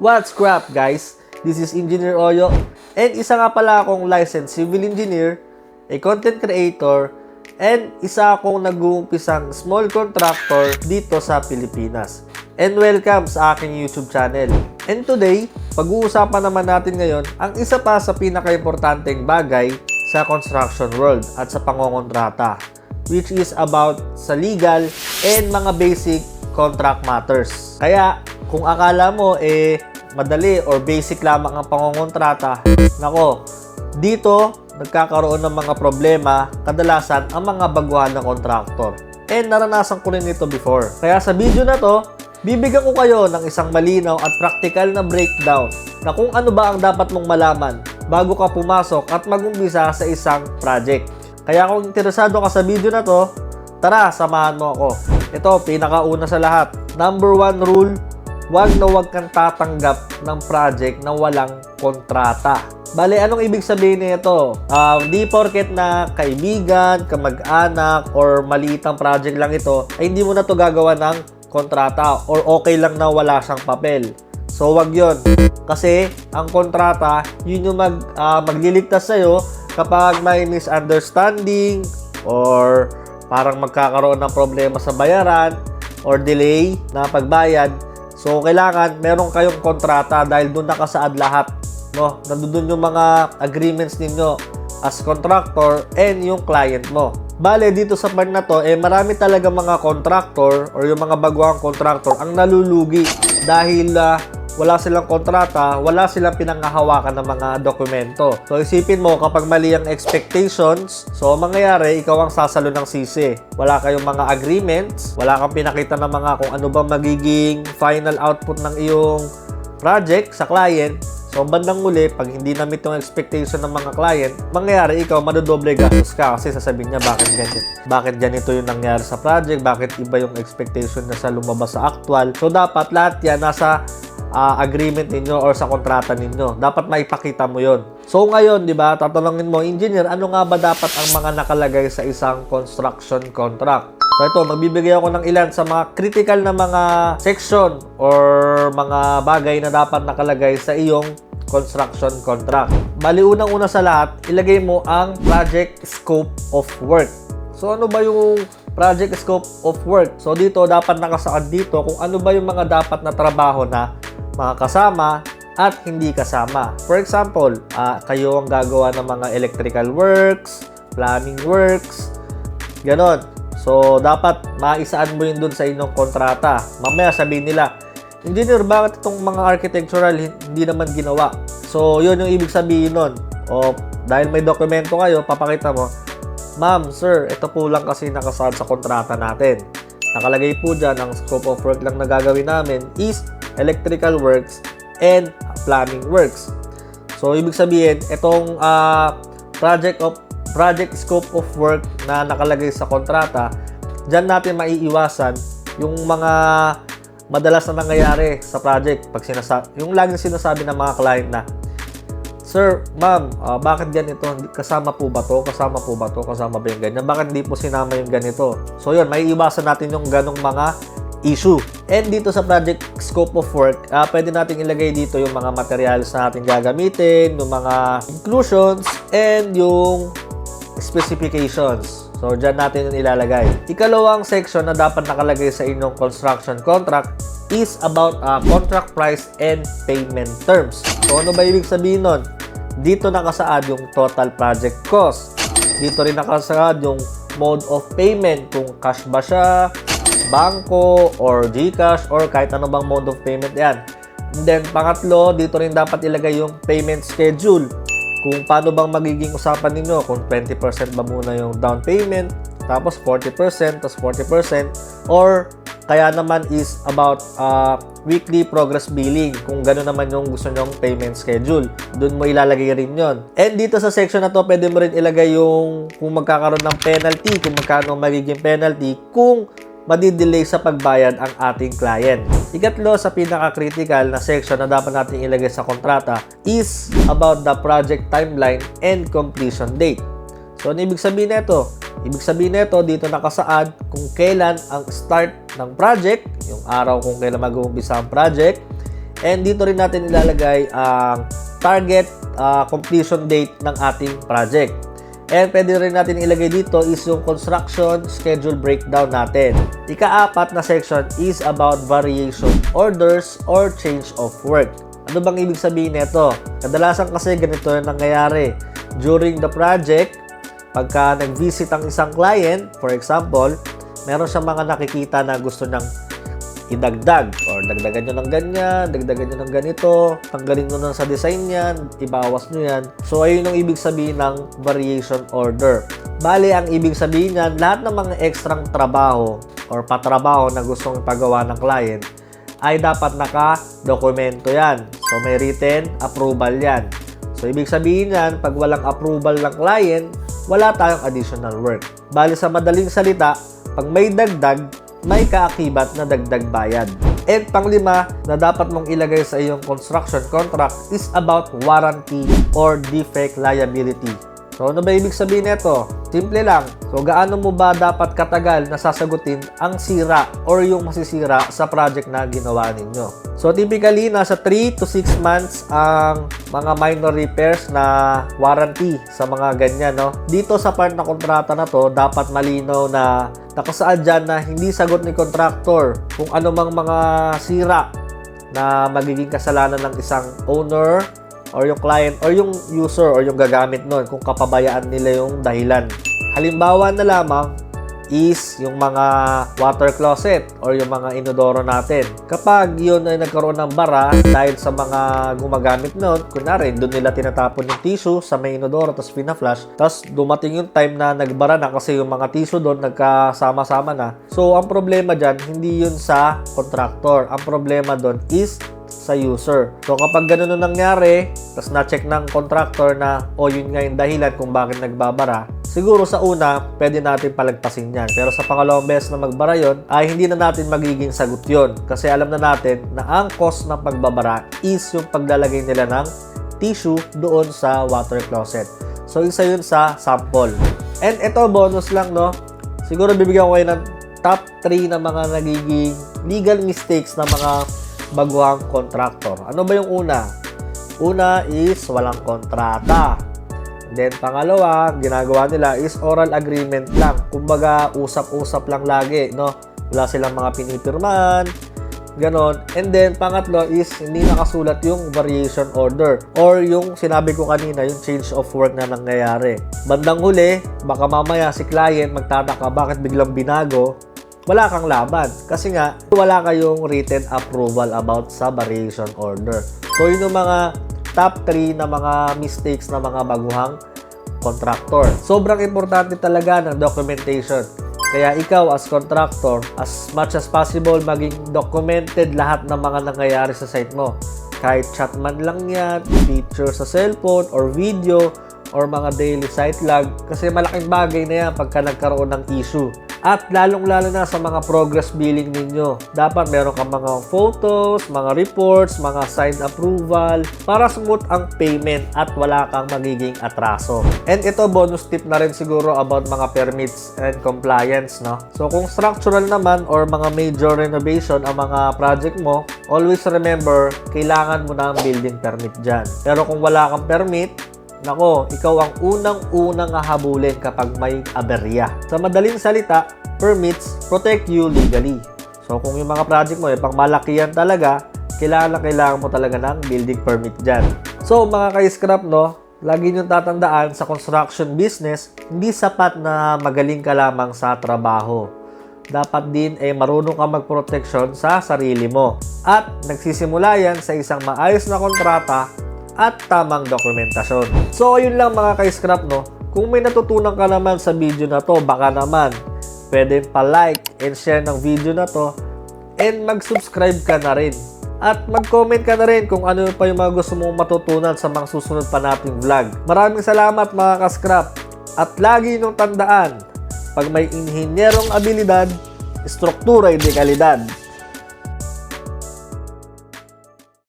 What's crap guys? This is Engineer Oyo and isa nga pala akong licensed civil engineer, a content creator, and isa akong nag-uumpisang small contractor dito sa Pilipinas. And welcome sa aking YouTube channel. And today, pag-uusapan naman natin ngayon ang isa pa sa pinaka-importanteng bagay sa construction world at sa pangongontrata which is about sa legal and mga basic contract matters. Kaya, kung akala mo eh madali or basic lamang ang pangongontrata, nako, dito nagkakaroon ng mga problema kadalasan ang mga baguhan ng kontraktor. And naranasan ko rin ito before. Kaya sa video na to, bibigyan ko kayo ng isang malinaw at practical na breakdown na kung ano ba ang dapat mong malaman bago ka pumasok at mag-umpisa sa isang project. Kaya kung interesado ka sa video na to, tara, samahan mo ako. Ito, pinakauna sa lahat. Number one rule, wag na wag kang tatanggap ng project na walang kontrata. Bale, anong ibig sabihin nito? Uh, di porket na kaibigan, kamag-anak, or maliitang project lang ito, ay hindi mo na to gagawa ng kontrata or okay lang na wala siyang papel. So, wag yon Kasi, ang kontrata, yun yung mag, uh, magliligtas sa'yo kapag may misunderstanding or parang magkakaroon ng problema sa bayaran or delay na pagbayad. So, kailangan meron kayong kontrata dahil doon nakasaad lahat. No? Nandun yung mga agreements ninyo as contractor and yung client mo. Bale, dito sa part na to, eh, marami talaga mga contractor or yung mga baguang contractor ang nalulugi dahil uh, wala silang kontrata, wala silang pinangahawakan ng mga dokumento. So isipin mo kapag mali ang expectations, so mangyayari ikaw ang sasalo ng sisi. Wala kayong mga agreements, wala kang pinakita ng mga kung ano ba magiging final output ng iyong project sa client. So, bandang uli, pag hindi na-meet yung expectation ng mga client, mangyayari ikaw, madodoble gastos ka kasi sasabihin niya, bakit ganyan? Bakit ganito yung nangyari sa project? Bakit iba yung expectation na sa lumabas sa actual? So, dapat lahat yan nasa uh, agreement ninyo or sa kontrata ninyo. Dapat maipakita mo yon. So ngayon, di ba, tatanungin mo, engineer, ano nga ba dapat ang mga nakalagay sa isang construction contract? So ito, magbibigay ako ng ilan sa mga critical na mga section or mga bagay na dapat nakalagay sa iyong construction contract. Bali, unang-una sa lahat, ilagay mo ang project scope of work. So ano ba yung project scope of work? So dito, dapat nakasaad dito kung ano ba yung mga dapat na trabaho na mga kasama at hindi kasama. For example, uh, kayo ang gagawa ng mga electrical works, plumbing works, ganon. So, dapat maisaan mo yun dun sa inyong kontrata. Mamaya sabihin nila, Engineer, bakit itong mga architectural hindi naman ginawa? So, yun yung ibig sabihin nun. O, dahil may dokumento kayo, papakita mo, Ma'am, sir, ito po lang kasi nakasaad sa kontrata natin. Nakalagay po dyan, ang scope of work lang na gagawin namin is electrical works, and plumbing works. So, ibig sabihin, itong uh, project of project scope of work na nakalagay sa kontrata, dyan natin maiiwasan yung mga madalas na nangyayari sa project pag sinasabi, yung laging sinasabi ng mga client na Sir, ma'am, uh, bakit ganito? Kasama po ba to? Kasama po ba to? Kasama ba yung ganyan? Bakit hindi po sinama yung ganito? So yun, may iwasan natin yung ganong mga issue. And dito sa project scope of work, uh, pwede natin ilagay dito yung mga materials na ating gagamitin, yung mga inclusions, and yung specifications. So, dyan natin yung ilalagay. Ikalawang section na dapat nakalagay sa inyong construction contract is about uh, contract price and payment terms. So, ano ba ibig sabihin nun? Dito nakasaad yung total project cost. Dito rin nakasaad yung mode of payment, kung cash ba siya, bangko or GCash or kahit ano bang mode of payment yan. And then, pangatlo, dito rin dapat ilagay yung payment schedule. Kung paano bang magiging usapan ninyo, kung 20% ba muna yung down payment, tapos 40%, tapos 40%, or kaya naman is about uh, weekly progress billing. Kung gano'n naman yung gusto nyong payment schedule. Doon mo ilalagay rin yon. And dito sa section na to, pwede mo rin ilagay yung kung magkakaroon ng penalty, kung magkano magiging penalty, kung madidelay sa pagbayad ang ating client. Ikatlo sa pinaka-critical na section na dapat natin ilagay sa kontrata is about the project timeline and completion date. So, ano ibig sabihin nito? Ibig sabihin nito, dito nakasaad kung kailan ang start ng project, yung araw kung kailan mag-uumpisa ang project, And dito rin natin ilalagay ang target ah, completion date ng ating project. And pwede rin natin ilagay dito is yung construction schedule breakdown natin. Ika-apat na section is about variation orders or change of work. Ano bang ibig sabihin nito? Kadalasan kasi ganito yung nangyayari. During the project, pagka nag-visit ang isang client, for example, meron siyang mga nakikita na gusto niyang idagdag or dagdagan nyo ng ganyan, dagdagan nyo ng ganito, tanggalin nyo na sa design yan, ibawas nyo yan. So, ayun ang ibig sabihin ng variation order. Bale, ang ibig sabihin yan, lahat ng mga ekstrang trabaho or patrabaho na gustong ipagawa ng client ay dapat naka-dokumento yan. So, may written approval yan. So, ibig sabihin yan, pag walang approval ng client, wala tayong additional work. Bali sa madaling salita, pag may dagdag, may kaakibat na dagdag bayad. And panglima na dapat mong ilagay sa iyong construction contract is about warranty or defect liability. So, ano ba ibig sabihin nito? Simple lang. So, gaano mo ba dapat katagal na sasagutin ang sira or yung masisira sa project na ginawa ninyo? So, typically, nasa 3 to 6 months ang mga minor repairs na warranty sa mga ganyan, no? Dito sa part na kontrata na to, dapat malinaw na nakasaad dyan na hindi sagot ni contractor kung ano mang mga sira na magiging kasalanan ng isang owner or yung client or yung user or yung gagamit nun kung kapabayaan nila yung dahilan. Halimbawa na lamang is yung mga water closet or yung mga inodoro natin. Kapag yun ay nagkaroon ng bara dahil sa mga gumagamit nun, kunwari, doon nila tinatapon yung tissue sa may inodoro tapos pina-flush, tapos dumating yung time na nagbara na kasi yung mga tissue doon nagkasama-sama na. So, ang problema dyan, hindi yun sa contractor. Ang problema doon is sa user. So kapag ganun na nangyari, tapos na-check ng contractor na o yun nga yung dahilan kung bakit nagbabara, siguro sa una, pwede natin palagpasin yan. Pero sa pangalawang beses na magbara yon ay hindi na natin magiging sagot yon Kasi alam na natin na ang cost ng pagbabara is yung paglalagay nila ng tissue doon sa water closet. So isa yun sa sample. And ito bonus lang no. Siguro bibigyan ko kayo ng top 3 na mga nagiging legal mistakes na mga baguhang contractor. Ano ba yung una? Una is walang kontrata. Then pangalawa, ginagawa nila is oral agreement lang. Kumbaga, usap-usap lang lagi, no? Wala silang mga pinipirman, ganon. And then, pangatlo is hindi nakasulat yung variation order or yung sinabi ko kanina, yung change of work na nangyayari. Bandang huli, baka mamaya si client magtataka bakit biglang binago wala kang laban. Kasi nga, wala kayong written approval about sa variation order. So, yun yung mga top 3 na mga mistakes na mga baguhang contractor. Sobrang importante talaga ng documentation. Kaya ikaw as contractor, as much as possible, maging documented lahat ng mga nangyayari sa site mo. Kahit chat man lang yan, picture sa cellphone, or video, or mga daily site log. Kasi malaking bagay na yan pagka nagkaroon ng issue. At lalong-lalo na sa mga progress billing ninyo. Dapat meron kang mga photos, mga reports, mga signed approval para smooth ang payment at wala kang magiging atraso. And ito bonus tip na rin siguro about mga permits and compliance, no? So kung structural naman or mga major renovation ang mga project mo, always remember, kailangan mo na ang building permit dyan. Pero kung wala kang permit, Nako, ikaw ang unang-unang hahabulin kapag may aberya. Sa madaling salita, permits protect you legally. So kung yung mga project mo ay pang malakihan talaga, kailangan na kailangan mo talaga ng building permit dyan. So mga ka-scrap no, lagi nyo tatandaan sa construction business, hindi sapat na magaling ka lamang sa trabaho. Dapat din ay marunong ka magproteksyon sa sarili mo. At nagsisimula yan sa isang maayos na kontrata at tamang dokumentasyon. So, ayun lang mga ka-scrap, no? Kung may natutunan ka naman sa video na to, baka naman pwede pa-like and share ng video na to and mag-subscribe ka na rin. At mag-comment ka na rin kung ano pa yung mga gusto mong matutunan sa mga susunod pa nating vlog. Maraming salamat mga ka-scrap. At lagi niyong tandaan, pag may inhinyerong abilidad, struktura hindi kalidad.